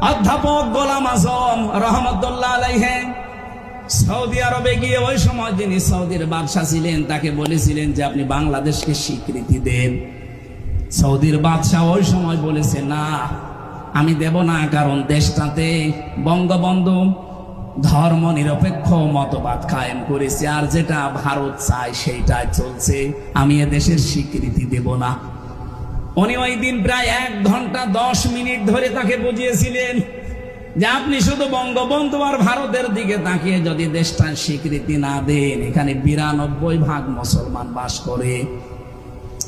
অধ্যাপক গোলাম আজম রহমতুল্লাহ আলাইহে সৌদি আরবে গিয়ে ওই সময় যিনি সৌদির বাদশাহ ছিলেন, তাকে বলেছিলেন যে আপনি বাংলাদেশকে স্বীকৃতি দেন। সৌদির বাদশাহ ওই সময় বলেছে, না, আমি দেব না, কারণ দেশটাতে বঙ্গবন্ধু ধর্ম নিরপেক্ষ মতবাদ কায়েম করেছে, আর যেটা ভারত চায় সেইটাই চলছে। আমি এ দেশের স্বীকৃতি দেব না। উনি ওই দিন প্রায় এক ঘণ্টা দশ মিনিট ধরে তাকে বুঝিয়েছিলেন যে আপনি শুধু বঙ্গবন্ধু আর ভারতের দিকে তাকিয়ে যদি দেশটার স্বীকৃতি না দেন, এখানে বিরানব্বই ভাগ মুসলমান বাস করে।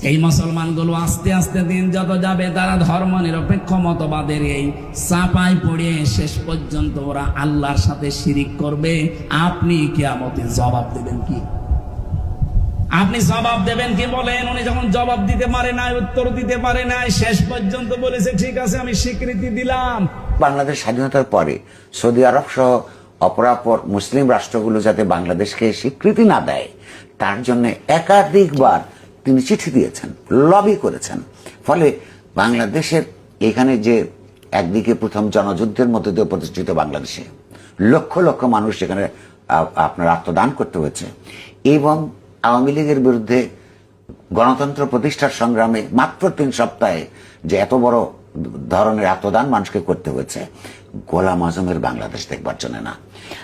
এই মুসলমানগুলো আস্তে আস্তে দিন যত যাবে, তারা ধর্ম নিরপেক্ষ মতবাদের এই চাপাই পড়ে শেষ পর্যন্ত ওরা আল্লাহর সাথে শিরিক করবে। আপনি কিয়ামতে জবাব দেবেন কি? আপনি জবাব দেবেন কি বলেন? উনি যখন জবাব দিতে পারে নাই, উত্তর দিতে পারে নাই, শেষ পর্যন্ত বলেছে, ঠিক আছে, আমি স্বীকৃতি দিলাম। বাংলাদেশ স্বাধীনতার পরে সৌদি আরব সহ অপরাপর মুসলিম রাষ্ট্রগুলো যাতে বাংলাদেশকে স্বীকৃতি না দেয়, তার জন্য একাধিকবার তিনি চিঠি দিয়েছেন, লবি করেছেন। ফলে বাংলাদেশের এখানে যে একদিকে প্রথম জনযুদ্ধের মধ্যে দিয়ে প্রতিষ্ঠিত বাংলাদেশে লক্ষ লক্ষ মানুষ সেখানে আপনার আত্মদান করতে হয়েছে এবং আওয়ামী লীগের বিরুদ্ধে গণতন্ত্র প্রতিষ্ঠার সংগ্রামে মাত্র তিন সপ্তাহে যে এত বড় ধরনের আত্মদান মানুষকে করতে হয়েছে, গোলাম আজমের বাংলাদেশ দেখবার জন্য না।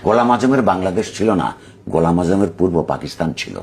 গোলাম আজমের বাংলাদেশ ছিল না, গোলাম আজমের পূর্ব পাকিস্তান ছিল।